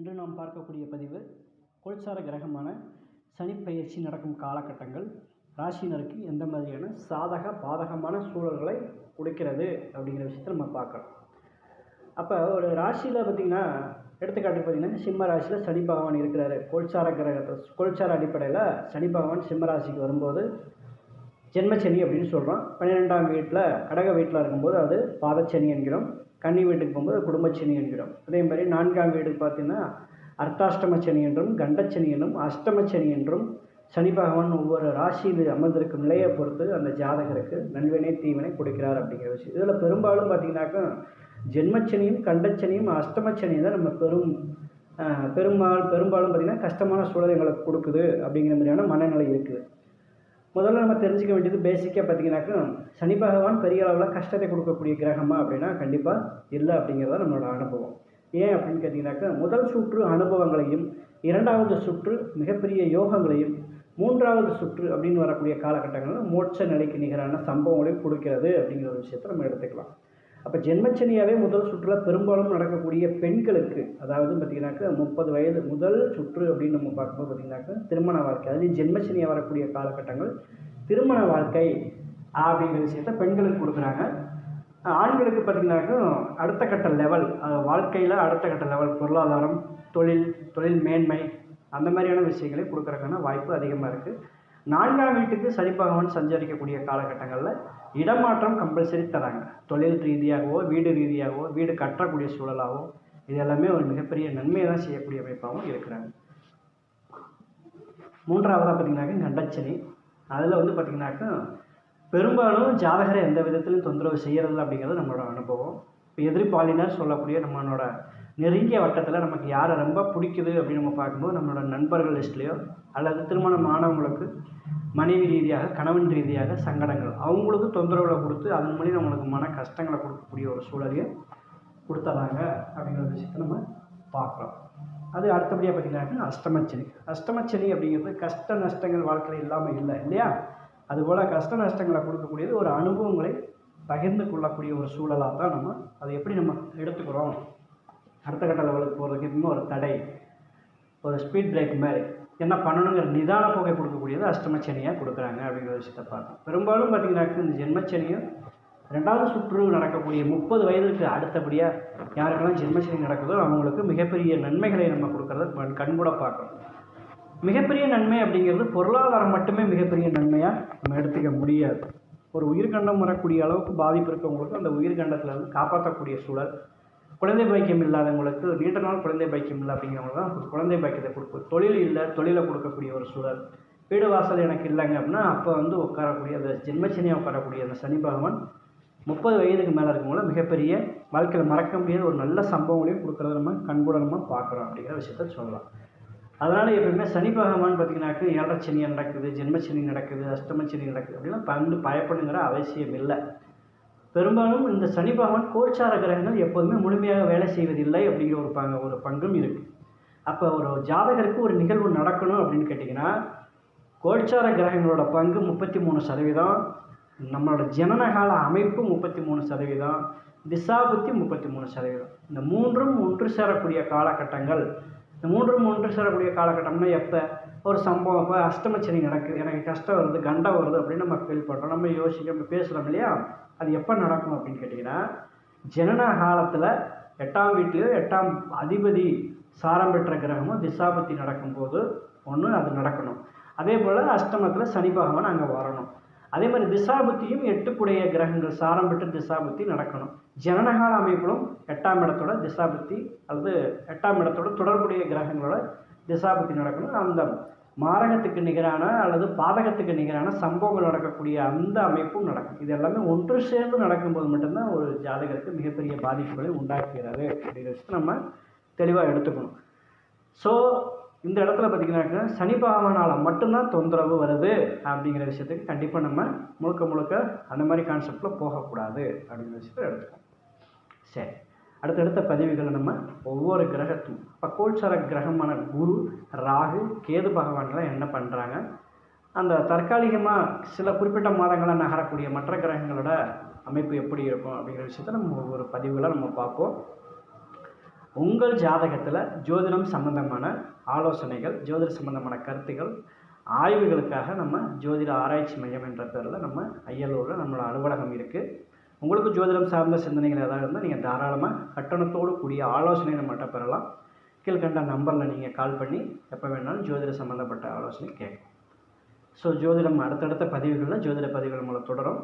இன்று நாம் பார்க்கக்கூடிய பதிவு கோல்சார கிரகமான சனிப்பெயர்ச்சி நடக்கும் காலகட்டங்கள். ராசினருக்கு எந்த மாதிரியான சாதக பாதகமான சூழல்களை கொடுக்கிறது அப்படிங்கிற விஷயத்தை நம்ம பார்க்கலாம் அப்போ ஒரு ராசியில் பார்த்திங்கன்னா எடுத்துக்காட்டு பார்த்திங்கன்னா சிம்ம ராசியில் சனி பகவான் இருக்கிறாரு. கோல்சார கிரகத்தை கோல்சார அடிப்படையில் சனி பகவான் சிம்ம ராசிக்கு வரும்போது ஜென்மச்சனி அப்படின்னு சொல்கிறோம் பன்னிரெண்டாம் வீட்டில் கடக வீட்டில் இருக்கும்போது அது பாதச்சனி என்கிறோம். கன்னி வீட்டுக்கு போகும்போது குடும்பச்சனி என்கிறோம். அதே மாதிரி நான்காம் வீட்டுக்கு பார்த்தீங்கன்னா அர்த்தாஷ்டமச்சனி என்றும் கண்டச்சனி என்றும் அஷ்டமச்சனி என்றும் சனி பகவான் ஒவ்வொரு ராசியில் அமர்ந்திருக்கும் நிலையை பொறுத்து அந்த ஜாதகருக்கு நன்வினை தீவினை கொடுக்கிறார் அப்படிங்கிற விஷயம். இதில் பெரும்பாலும் பார்த்தீங்கன்னாக்கா ஜென்மச்சனியும் கண்டச்சனியும் அஷ்டமச்சனியும் தான் நம்ம பெரும் பெரும்பால் பெரும்பாலும் பெரும்பாலும் பார்த்திங்கன்னா கஷ்டமான சூழல் எங்களுக்கு கொடுக்குது அப்படிங்கிற மாதிரியான மனநிலை இருக்குது. முதல்ல நம்ம தெரிஞ்சுக்க வேண்டியது பேசிக்காக பார்த்தீங்கன்னாக்கா சனி பகவான் பெரிய அளவில் கஷ்டத்தை கொடுக்கக்கூடிய கிரகமா அப்படின்னா கண்டிப்பாக இல்லை அப்படிங்கிறத நம்மளோட அனுபவம். ஏன் அப்படின்னு கேட்டிங்கனாக்கா முதல் சுற்று அனுபவங்களையும் இரண்டாவது சுற்று மிகப்பெரிய யோகங்களையும் மூன்றாவது சுற்று அப்படின்னு வரக்கூடிய காலகட்டங்களில் மோட்ச நிலைக்கு நிகரான சம்பவங்களையும் கொடுக்கிறது அப்படிங்கிற ஒரு விஷயத்தை நம்ம எடுத்துக்கலாம். அப்போ ஜென்மச்சனியாவே முதல் சுற்றுல பெரும்பாலும் நடக்கக்கூடிய பெண்களுக்கு அதாவது பார்த்தீங்கன்னாக்கா முப்பது வயது முதல் சுற்று அப்படின்னு நம்ம பார்க்கும்போது பார்த்தீங்கன்னாக்கா திருமண வாழ்க்கை அதாவது ஜென்மச்சனியாக வரக்கூடிய காலகட்டங்கள். திருமண வாழ்க்கை அப்படிங்கிற விஷயத்த பெண்களுக்கு கொடுக்குறாங்க. ஆண்களுக்கு பார்த்தீங்கன்னாக்கா அடுத்த கட்ட லெவல் வாழ்க்கையில் அடுத்த கட்ட லெவல் பொருளாதாரம் தொழில் தொழில் மேன்மை அந்த மாதிரியான விஷயங்களை கொடுக்குறதுக்கான வாய்ப்பு அதிகமாக இருக்குது நான்காம் வீட்டுக்கு சனி பகவான் சஞ்சரிக்கக்கூடிய காலகட்டங்களில் இடமாற்றம் கம்பல்சரி தராங்க. தொழில் ரீதியாகவோ வீடு ரீதியாகவோ வீடு கட்டக்கூடிய சூழலாகவோ இது எல்லாமே ஒரு மிகப்பெரிய நன்மையை தான் செய்யக்கூடிய அமைப்பாகவும் இருக்கிறாங்க. மூன்றாவதாக பார்த்தீங்கன்னாக்கா கண்டச்சனி. அதில் வந்து பார்த்தீங்கன்னாக்கா பெரும்பாலும் ஜாதகரை எந்த விதத்திலும் தொந்தரவு செய்கிறது அப்படிங்கிறது நம்மளோட அனுபவம். இப்போ எதிர்பாலினர் சொல்லக்கூடிய நம்மளோட நெருங்கிய வட்டத்தில் நமக்கு யாரை ரொம்ப பிடிக்குது அப்படின்னு நம்ம பார்க்கும்போது நம்மளோட நண்பர்கள் லிஸ்ட்லேயோ அல்லது திருமணம் ஆனவங்களுக்கு மனைவி ரீதியாக கணவன் ரீதியாக சங்கடங்கள். அவங்களுக்கு தொந்தரவுகளை கொடுத்து அதன் மூலியம் நம்மளுக்கு மன கஷ்டங்களை கொடுக்கக்கூடிய ஒரு சூழலையும் கொடுத்துறாங்க அப்படிங்கிற விஷயத்த நம்ம பார்க்குறோம். அது அடுத்தபடியாக பார்த்தீங்கன்னா அஷ்டமச்சனி. அஷ்டமச்சனி அப்படிங்கிறது கஷ்ட நஷ்டங்கள் வாழ்க்கையில் இல்லாமல் இல்லை இல்லையா? அதுபோல் கஷ்ட நஷ்டங்களை கொடுக்கக்கூடியது ஒரு அனுபவங்களை பகிர்ந்து கொள்ளக்கூடிய ஒரு சூழலாக தான் நம்ம அதை எப்படி நம்ம எடுத்துக்கிறோம்? அடுத்த கட்ட லெவலுக்கு போகிறதுக்கு எப்பவுமே ஒரு தடை. ஒரு ஸ்பீட் பிரேக் மாதிரி. என்ன பண்ணணுங்கிற நிதான போகை கொடுக்கக்கூடியது அஷ்டமச்சனியாக கொடுக்குறாங்க அப்படிங்கிற விஷயத்தை பார்க்கணும். பெரும்பாலும் பார்த்தீங்கன்னாக்கா இந்த ஜென்மச்சனியும் ரெண்டாவது சுற்று நடக்கக்கூடிய முப்பது வயதுக்கு அடுத்தபடியாக யாருக்கெல்லாம் ஜென்மச்சனி நடக்குதோ அவங்களுக்கு மிகப்பெரிய நன்மைகளை நம்ம கொடுக்கறத கண் கண்கூட பார்க்கணும். மிகப்பெரிய நன்மை அப்படிங்கிறது பொருளாதாரம் மட்டுமே மிகப்பெரிய நன்மையாக நம்ம எடுத்துக்க முடியாது. ஒரு உயிர்கண்டம் வரக்கூடிய அளவுக்கு பாதிப்பு இருக்கவங்களுக்கு அந்த உயிர்கண்டத்தில் வந்து காப்பாற்றக்கூடிய சூழல் குழந்தை பாக்கியம் இல்லாதவங்களுக்கு நீண்ட நாள் குழந்தை பாக்கியம் இல்லை அப்படிங்கிறவங்க தான் குழந்தை பாக்கியத்தை கொடுக்கும். தொழில் இல்லை தொழிலை கொடுக்கக்கூடிய ஒரு சூழல். வீடு வாசல் எனக்கு இல்லைங்க அப்படின்னா அப்போ வந்து உட்காரக்கூடிய அந்த ஜென்மச்சனியாக உட்காரக்கூடிய அந்த சனி பகவான் முப்பது வயதுக்கு மேலே இருக்கவங்கள மிகப்பெரிய வாழ்க்கையில் மறக்க முடியாத ஒரு நல்ல சம்பவங்களையும் கொடுக்குறத நம்ம கண்கூடமாக பார்க்குறோம் அப்படிங்கிற விஷயத்த சொல்லலாம். அதனால் எப்பவுமே சனி பகவான் பார்த்திங்கனாக்கு ஏழரை சனி நடக்குது ஜென்மச்சனி நடக்குது அஷ்டமச்சனி நடக்குது அப்படின்னா பண்டு பயப்படுங்கிற அவசியம் இல்லை. பெரும்பாலும் இந்த சனி பகவான் கோச்சார கிரகங்கள் எப்போதுமே முழுமையாக வேலை செய்வதில்லை அப்படிங்கிற ஒரு பங்கு ஒரு பங்கும் இருக்குது அப்போ ஒரு ஜாதகருக்கு ஒரு நிகழ்வு நடக்கணும் அப்படின்னு கேட்டிங்கன்னா கோச்சார கிரகங்களோட பங்கு முப்பத்தி மூணு சதவீதம் நம்மளோட ஜனனகால அமைப்பு முப்பத்தி மூணு சதவீதம் திசாபுத்தி முப்பத்தி மூணு சதவீதம். இந்த மூன்றும் ஒன்று சேரக்கூடிய காலகட்டங்கள் இந்த மூன்றும் ஒன்று சேரக்கூடிய காலகட்டம்னா எப்போ? ஒரு சம்பவம் இப்போ அஷ்டமச்சனி நடக்குது. எனக்கு கஷ்டம் வருது கண்டம் வருது அப்படின்னு நம்ம ஃபீல் பண்ணுறோம் நம்ம யோசிக்க நம்ம பேசுகிறோம் இல்லையா? அது எப்போ நடக்கும் அப்படின்னு கேட்டிங்கன்னா ஜனன காலத்தில் எட்டாம் வீட்லேயோ எட்டாம் அதிபதி சாரம் பெற்ற கிரகமும் திசாபத்தி நடக்கும்போது ஒன்று அது நடக்கணும். அதே போல் அஷ்டமத்தில் சனி பகவான் அங்கே வரணும். அதே மாதிரி திசாபுத்தியும் எட்டுக்குடைய கிரகங்கள் சாரம் பெற்ற திசாபுத்தி நடக்கணும். ஜனனகால அமைப்பிலும் எட்டாம் இடத்தோட திசாபுத்தி அல்லது எட்டாம் இடத்தோட தொடர்புடைய கிரகங்களோட திசாபுத்தி நடக்கணும். அந்த மாரகத்துக்கு நிகரான அல்லது பாதகத்துக்கு நிகரான சம்பவங்கள் நடக்கக்கூடிய அந்த அமைப்பும் நடக்கும். இது எல்லாமே ஒன்று சேர்ந்து நடக்கும்போது மட்டும்தான் ஒரு ஜாதகருக்கு மிகப்பெரிய பாதிப்புகளை உண்டாக்குகிறது அப்படிங்கிறது நம்ம தெளிவாக எடுத்துக்கணும். ஸோ இந்த இடத்துல பார்த்தீங்கன்னாக்கா சனி பகவானால் மட்டும்தான் தொந்தரவு வருது அப்படிங்கிற விஷயத்துக்கு கண்டிப்பாக நம்ம முழுக்க முழுக்க அந்த மாதிரி கான்செப்டில் போகக்கூடாது அப்படிங்கிற விஷயத்தை எடுத்துக்கணும். சரி. அடுத்தடுத்த பதிவுகளை நம்ம ஒவ்வொரு கிரகத்தும் இப்போ கோல்சார கிரகமான குரு ராகு கேது பகவான்லாம் என்ன பண்ணுறாங்க அந்த தற்காலிகமாக சில குறிப்பிட்ட மாதங்களாக நகரக்கூடிய மற்ற கிரகங்களோட அமைப்பு எப்படி இருக்கும் அப்படிங்கிற விஷயத்த நம்ம ஒவ்வொரு பதிவுகளாக நம்ம பார்ப்போம். உங்கள் ஜாதகத்தில் ஜோதிடம் சம்பந்தமான ஆலோசனைகள் ஜோதிட சம்பந்தமான கருத்துகள் ஆய்வுகளுக்காக நம்ம ஜோதிட ஆராய்ச்சி மையம் என்ற பேரில் நம்ம ஐயலூரில் நம்மளோட அலுவலகம் இருக்குது உங்களுக்கு ஜோதிடம் சார்ந்த சிந்தனைகள் ஏதாவது இருந்தால் நீங்கள் தாராளமாக கட்டணத்தோடு கூடிய ஆலோசனை நம்மகிட்ட பெறலாம். கீழ்கண்ட நம்பரில் நீங்கள் கால் பண்ணி எப்போ வேணாலும் ஜோதிட சம்மந்தப்பட்ட ஆலோசனை கேட்கும் ஸோ ஜோதிடம் அடுத்தடுத்த பதிவுகளில் ஜோதிட பதிவுகள் மூலம் தொடரும்.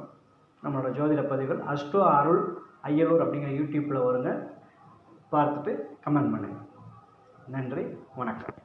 நம்மளோட ஜோதிட பதிவுகள் அஷ்டோ அருள் அய்யலூர் அப்படிங்கிற யூடியூப்பில் வருங்க. பார்த்துட்டு கமெண்ட் பண்ணுங்கள் நன்றி வணக்கம்.